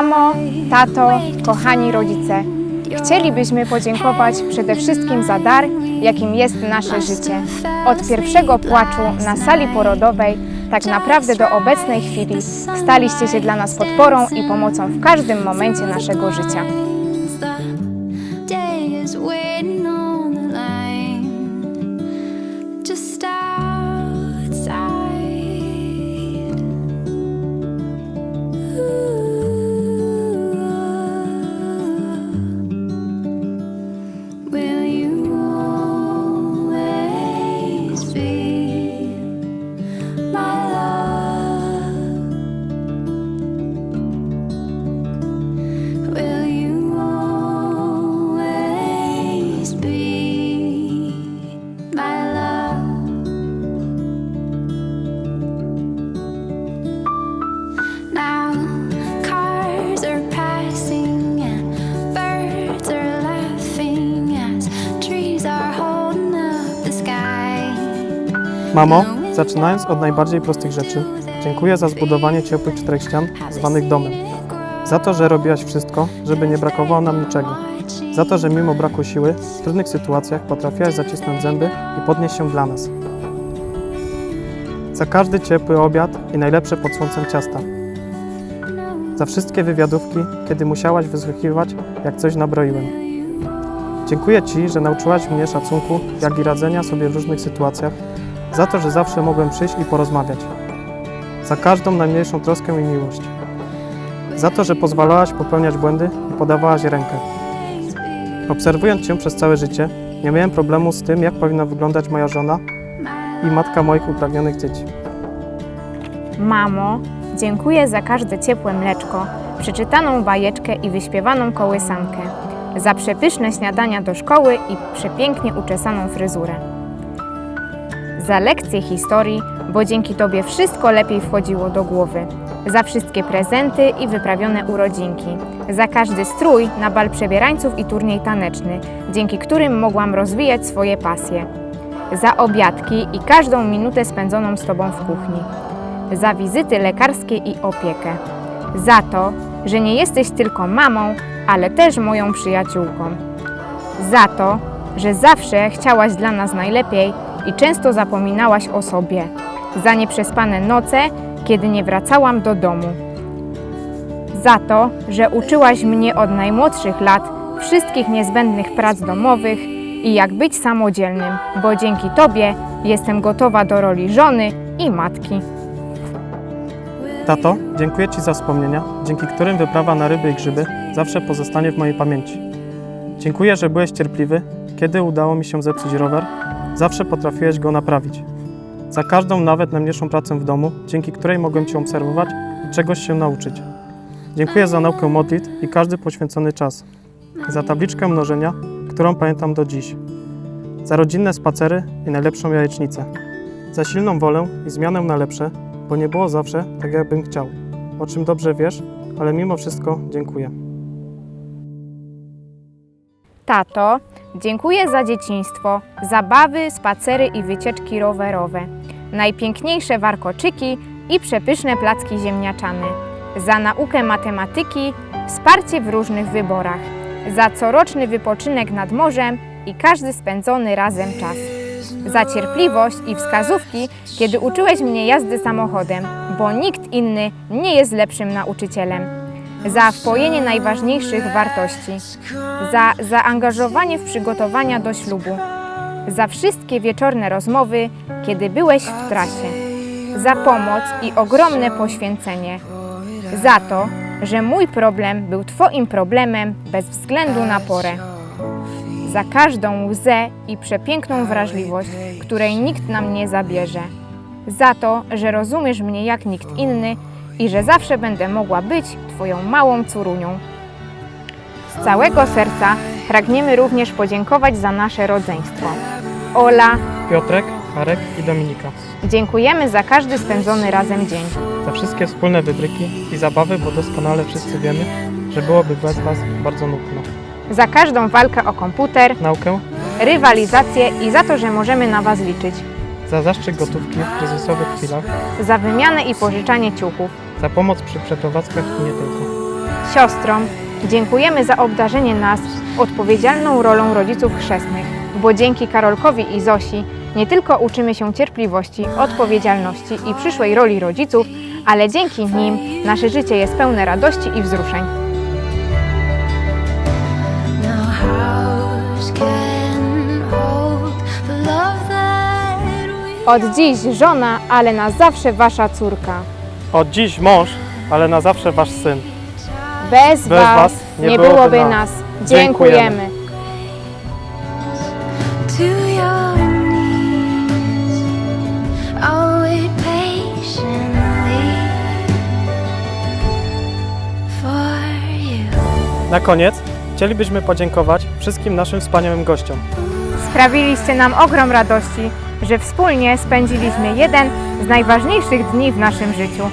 Mamo, tato, kochani rodzice, chcielibyśmy podziękować przede wszystkim za dar, jakim jest nasze życie. Od pierwszego płaczu na sali porodowej, tak naprawdę do obecnej chwili, staliście się dla nas podporą i pomocą w każdym momencie naszego życia. Mamo, zaczynając od najbardziej prostych rzeczy, dziękuję za zbudowanie ciepłych czterech ścian zwanych domem. Za to, że robiłaś wszystko, żeby nie brakowało nam niczego. Za to, że mimo braku siły, w trudnych sytuacjach potrafiłaś zacisnąć zęby i podnieść się dla nas. Za każdy ciepły obiad i najlepsze pod słońcem ciasta. Za wszystkie wywiadówki, kiedy musiałaś wysłuchiwać, jak coś nabroiłem. Dziękuję Ci, że nauczyłaś mnie szacunku, jak i radzenia sobie w różnych sytuacjach, za to, że zawsze mogłem przyjść i porozmawiać. Za każdą najmniejszą troskę i miłość. Za to, że pozwalałaś popełniać błędy i podawałaś rękę. Obserwując Cię przez całe życie, nie miałem problemu z tym, jak powinna wyglądać moja żona i matka moich upragnionych dzieci. Mamo, dziękuję za każde ciepłe mleczko, przeczytaną bajeczkę i wyśpiewaną kołysankę, za przepyszne śniadania do szkoły i przepięknie uczesaną fryzurę. Za lekcje historii, bo dzięki Tobie wszystko lepiej wchodziło do głowy. Za wszystkie prezenty i wyprawione urodzinki. Za każdy strój na bal przebierańców i turniej taneczny, dzięki którym mogłam rozwijać swoje pasje. Za obiadki i każdą minutę spędzoną z Tobą w kuchni za wizyty lekarskie i opiekę. Za to, że nie jesteś tylko mamą, ale też moją przyjaciółką. Za to, że zawsze chciałaś dla nas najlepiej i często zapominałaś o sobie. Za nieprzespane noce, kiedy nie wracałam do domu. Za to, że uczyłaś mnie od najmłodszych lat wszystkich niezbędnych prac domowych i jak być samodzielnym, bo dzięki Tobie jestem gotowa do roli żony i matki. Tato, dziękuję Ci za wspomnienia, dzięki którym wyprawa na ryby i grzyby zawsze pozostanie w mojej pamięci. Dziękuję, że byłeś cierpliwy, kiedy udało mi się zepsuć rower, zawsze potrafiłeś go naprawić. Za każdą, nawet najmniejszą pracę w domu, dzięki której mogłem Cię obserwować i czegoś się nauczyć. Dziękuję za naukę modlitw i każdy poświęcony czas. Za tabliczkę mnożenia, którą pamiętam do dziś. Za rodzinne spacery i najlepszą jajecznicę. Za silną wolę i zmianę na lepsze, bo nie było zawsze tak, jakbym chciał. O czym dobrze wiesz, ale mimo wszystko dziękuję. Tato, dziękuję za dzieciństwo, zabawy, spacery i wycieczki rowerowe, najpiękniejsze warkoczyki i przepyszne placki ziemniaczane, za naukę matematyki, wsparcie w różnych wyborach, za coroczny wypoczynek nad morzem i każdy spędzony razem czas, za cierpliwość i wskazówki, kiedy uczyłeś mnie jazdy samochodem, bo nikt inny nie jest lepszym nauczycielem, za wpojenie najważniejszych wartości, za zaangażowanie w przygotowania do ślubu, za wszystkie wieczorne rozmowy, kiedy byłeś w trasie, za pomoc i ogromne poświęcenie, za to, że mój problem był Twoim problemem bez względu na porę, za każdą łzę i przepiękną wrażliwość, której nikt nam nie zabierze, za to, że rozumiesz mnie jak nikt inny i że zawsze będę mogła być Twoją małą córunią. Z całego serca pragniemy również podziękować za nasze rodzeństwo. Ola, Piotrek, Arek i Dominika. dziękujemy za każdy spędzony razem dzień. Za wszystkie wspólne wybryki i zabawy, bo doskonale wszyscy wiemy, że byłoby bez Was bardzo nudno. Za każdą walkę o komputer, Naukę, rywalizację i za to, że możemy na Was liczyć. za zaszczyt gotówki w kryzysowych chwilach, Za wymianę i pożyczanie ciuchów. Za pomoc przy przeprowadzkach i nie tylko. Siostrom dziękujemy za obdarzenie nas odpowiedzialną rolą rodziców chrzestnych, bo dzięki Karolkowi i Zosi nie tylko uczymy się cierpliwości, odpowiedzialności i przyszłej roli rodziców, ale dzięki nim nasze życie jest pełne radości i wzruszeń. No house can hold the love that we Od dziś żona, ale na zawsze wasza córka. Od dziś mąż, ale na zawsze wasz syn. Bez, Bez was, was nie, nie byłoby, byłoby nas. nas. Dziękujemy. Dziękujemy. to your knees. I'll wait patiently for you. Na koniec chcielibyśmy podziękować wszystkim naszym wspaniałym gościom. Sprawiliście nam ogrom radości, że wspólnie spędziliśmy jeden z najważniejszych dni w naszym życiu.